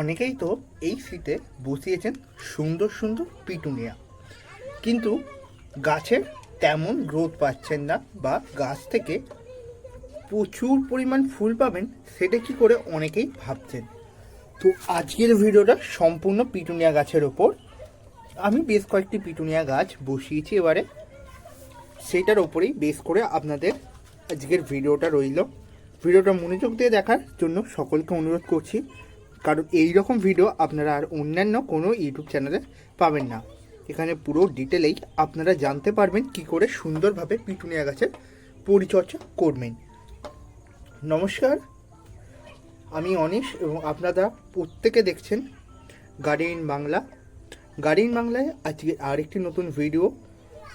অনেকেই তো এই শীতে বসিয়েছেন সুন্দর সুন্দর পিটুনিয়া। কিন্তু গাছের তেমন গ্রোথ পাচ্ছেন না বা গাছ থেকে প্রচুর পরিমাণ ফুল পাবেন সেটা কি করে অনেকেই ভাবছেন। তো আজকের ভিডিওটা সম্পূর্ণ পিটুনিয়া গাছের ওপর। আমি বেশ কয়েকটি পিটুনিয়া গাছ বসিয়েছি এবারে। সেটার ওপরেই বেস করে আপনাদের আজকের ভিডিওটা রইল। ভিডিওটা মনোযোগ দিয়ে দেখার জন্য সকলকে অনুরোধ করছি। কারণ এই রকম ভিডিও আপনারা আর অন্যান্য কোনো ইউটিউব চ্যানেলে পাবেন না। এখানে পুরো ডিটেলেই আপনারা জানতে পারবেন কি করে সুন্দরভাবে পিটুনিয়া গাছের পরিচর্যা করবেন। নমস্কার, আমি অনিশ এবং আপনারা প্রত্যেকে দেখছেন গার্ডেন বাংলা। গার্ডেন বাংলায় আজকে আরেকটি নতুন ভিডিও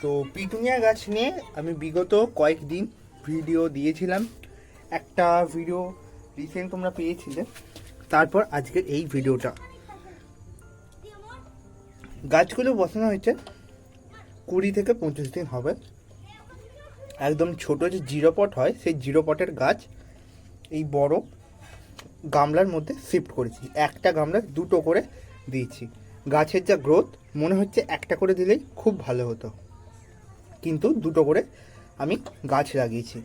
তো পিটুনিয়া গাছ নিয়ে আমি বিগত কয়েকদিন ভিডিও দিয়েছিলাম। একটা ভিডিও রিসেন্ট তোমরা পেয়েছিলে। তারপর আজকের এই ভিডিওটা। গাছগুলো বসানো হয়েছে। কুড়ি থেকে পঁচিশ দিন হবে। একদম ছোট যে জিরো পট হয়, সেই জিরো পটের গাছ এই বড় গামলার মধ্যে শিফট করেছি। একটা গামলা দুটো করে দিয়েছি। গাছের যা গ্রোথ, মনে হচ্ছে একটা করে দিলেই খুব ভালো হতো। কিন্তু দুটো করে আমি গাছ লাগিয়েছি।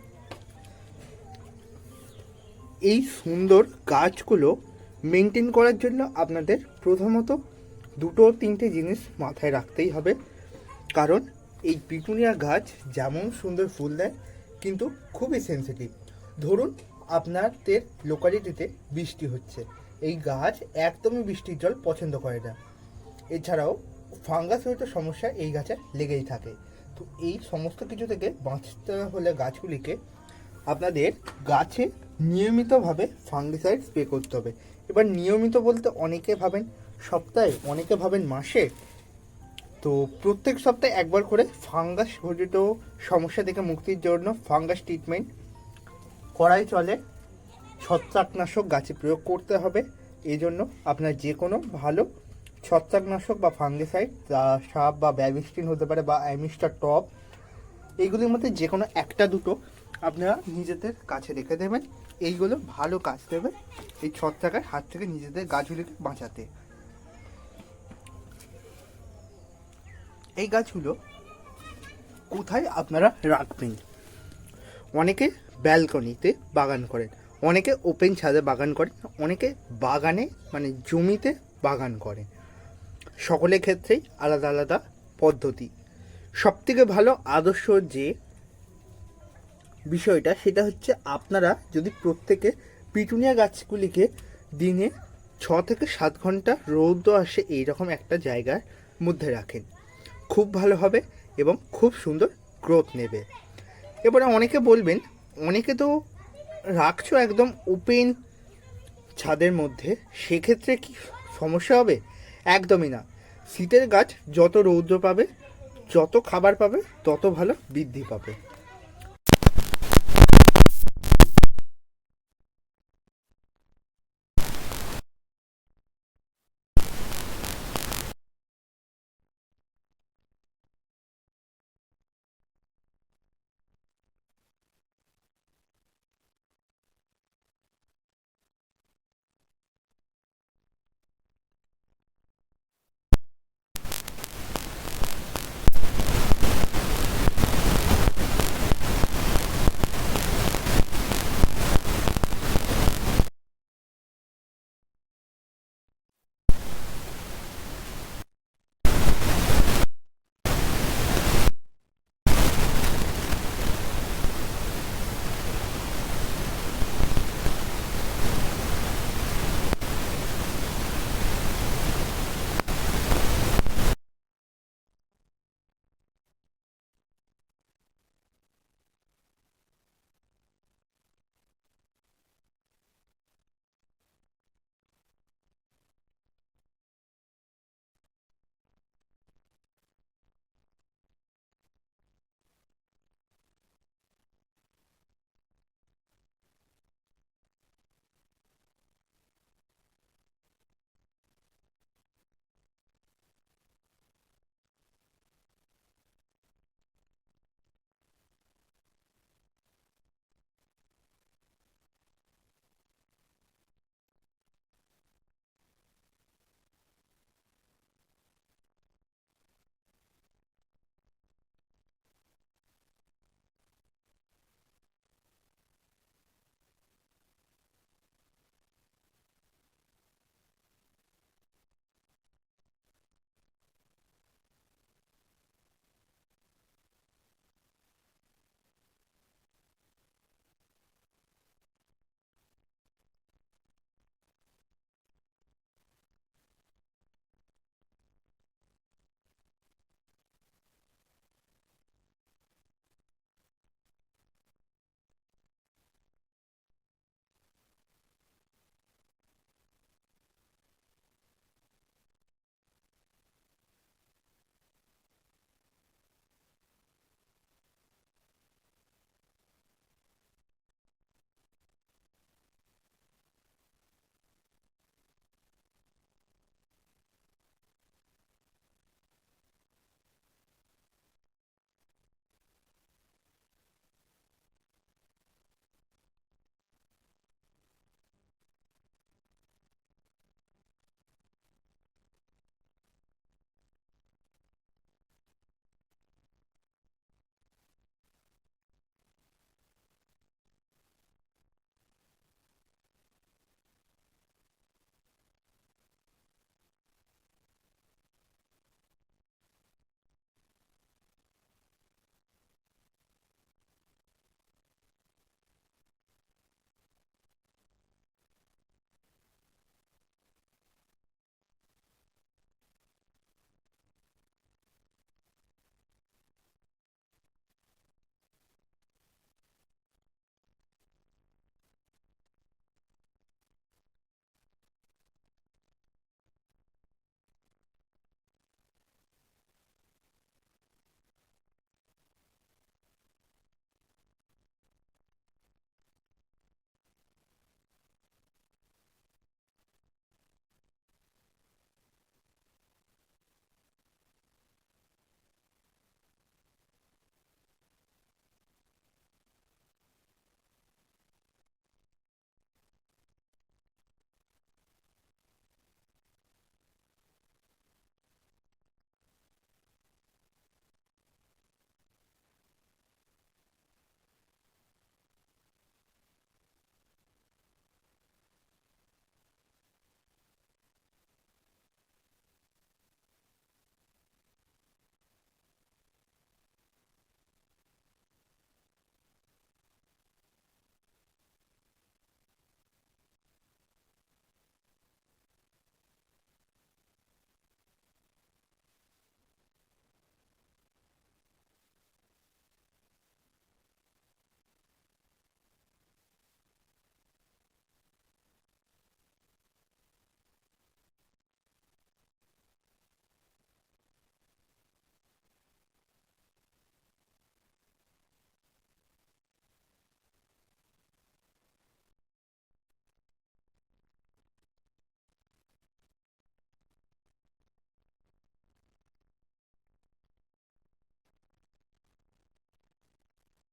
এই সুন্দর গাছগুলো মেনটেন করার জন্য আপনাদের প্রথমত দুটো তিনটে জিনিস মাথায় রাখতেই হবে। কারণ এই পিটুনিয়া গাছ যেমন সুন্দর ফুল দেয়, কিন্তু খুবই সেন্সিটিভ ধরুন আপনাদের লোকালিটিতে বৃষ্টি হচ্ছে। এই গাছ একদমই বৃষ্টির জল পছন্দ করে না। এছাড়াও ফাঙ্গাসজনিত সমস্যা এই গাছে লেগেই থাকে। তো এই সমস্ত কিছু থেকে বাঁচতে হলে গাছগুলিকে আপনাদের গাছে নিয়মিতভাবে ফাঙ্গিসাইড স্প্রে করতে হবে। এবার নিয়মিত বলতে অনেকে ভাবেন সপ্তাহে, অনেকে ভাবেন মাসে। তো প্রত্যেক সপ্তাহে একবার করে ফাঙ্গাস ঘটিত সমস্যা থেকে মুক্তির জন্য ফাঙ্গাস ট্রিটমেন্ট করাই চলে। ছত্রাকনাশক গাছে প্রয়োগ করতে হবে। এই জন্য আপনার যে কোনো ভালো ছত্রাকনাশক বা ফাঙ্গিসাইড সাপ বা ব্যাবিস্টিন হতে পারে বা অ্যামিস্টার টপ এইগুলির মধ্যে যে কোনো একটা দুটো আপনারা নিজেদের কাছে রেখে দেবেন। এইগুলো ভালো কাজ দেবে এই ছত্রাকের হাত থেকে নিজেদের গাছগুলিকে বাঁচাতে। এই গাছগুলো কোথায় আপনারা রাখবেন? অনেকে ব্যালকনিতে বাগান করেন, অনেকে ওপেন ছাদে বাগান করেন, অনেকে বাগানে মানে জমিতে বাগান করেন। সকলের ক্ষেত্রেই আলাদা আলাদা পদ্ধতি। সবথেকে ভালো আদর্শ যে বিষয়টা সেটা হচ্ছে আপনারা যদি প্রত্যেকে পিটুনিয়া গাছগুলিকে দিনে ছ থেকে সাত ঘণ্টা রৌদ্র আসে এইরকম একটা জায়গার মধ্যে রাখেন। খুব ভালো হবে এবং খুব সুন্দর গ্রোথ নেবে। এবারে অনেকে বলবেন, অনেকে তো রাখছো একদম ওপেন ছাদের মধ্যে, সেক্ষেত্রে কি সমস্যা হবে? একদমই না। শীতের গাছ যত রৌদ্র পাবে, যত খাবার পাবে, তত ভালো বৃদ্ধি পাবে।